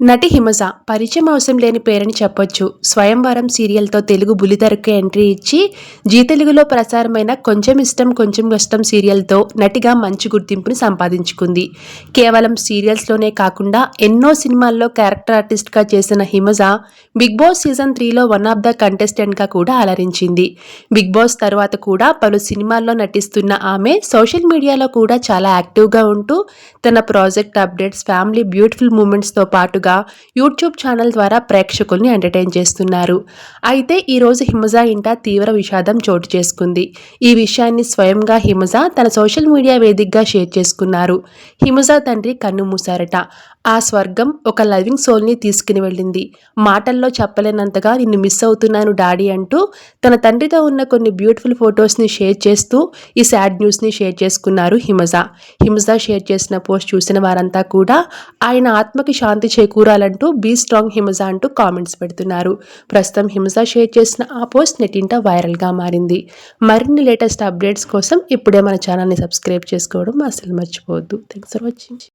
నటి హిమజ పరిచయం అవసరం లేని పేరని చెప్పొచ్చు. స్వయంవరం సీరియల్తో తెలుగు బులితెరకు ఎంట్రీ ఇచ్చి జీ తెలుగులో ప్రసారమైన కొంచెం ఇష్టం కొంచెం కష్టం సీరియల్తో నటిగా మంచి గుర్తింపుని సంపాదించుకుంది. కేవలం సీరియల్స్లోనే కాకుండా ఎన్నో సినిమాల్లో క్యారెక్టర్ ఆర్టిస్ట్గా చేసిన హిమజ బిగ్ బాస్ సీజన్ త్రీలో వన్ ఆఫ్ ద కంటెస్టెంట్గా కూడా అలరించింది. బిగ్ బాస్ తర్వాత కూడా పలు సినిమాల్లో నటిస్తున్న ఆమె సోషల్ మీడియాలో కూడా చాలా యాక్టివ్గా ఉంటూ తన ప్రాజెక్ట్ అప్డేట్స్ ఫ్యామిలీ బ్యూటిఫుల్ మూమెంట్స్తో పాటుగా యూట్యూబ్ ఛానల్ ద్వారా ప్రేక్షకుల్ని ఎంటర్టైన్ చేస్తున్నారు. అయితే ఈరోజు హిమజ ఇంట తీవ్ర విషాదం చోటు చేసుకుంది. ఈ విషయాన్ని స్వయంగా హిమజ తన సోషల్ మీడియా వేదికగా షేర్ చేసుకున్నారు. హిమజ తండ్రి కన్ను మూసారట ఆ స్వర్గం ఒక లవింగ్ సోల్ని తీసుకుని వెళ్ళింది. మాటల్లో చెప్పలేనంతగా నిన్ను మిస్ అవుతున్నాను డాడీ అంటూ తన తండ్రితో ఉన్న కొన్ని బ్యూటిఫుల్ ఫొటోస్ని షేర్ చేస్తూ ఈ సాడ్ న్యూస్ని షేర్ చేసుకున్నారు హిమజ. హిమజ షేర్ చేసిన పోస్ట్ చూసిన వారంతా కూడా ఆయన ఆత్మకి శాంతి చేకూరాలంటూ బీ స్ట్రాంగ్ హిమజ అంటూ కామెంట్స్ పెడుతున్నారు. ప్రస్తుతం హిమజ షేర్ చేసిన ఆ పోస్ట్ నెట్టింట వైరల్గా మారింది. మరిన్ని లేటెస్ట్ అప్డేట్స్ కోసం ఇప్పుడే మన ఛానల్ని సబ్స్క్రైబ్ చేసుకోవడం అసలు మర్చిపోవద్దు. Thanks for watching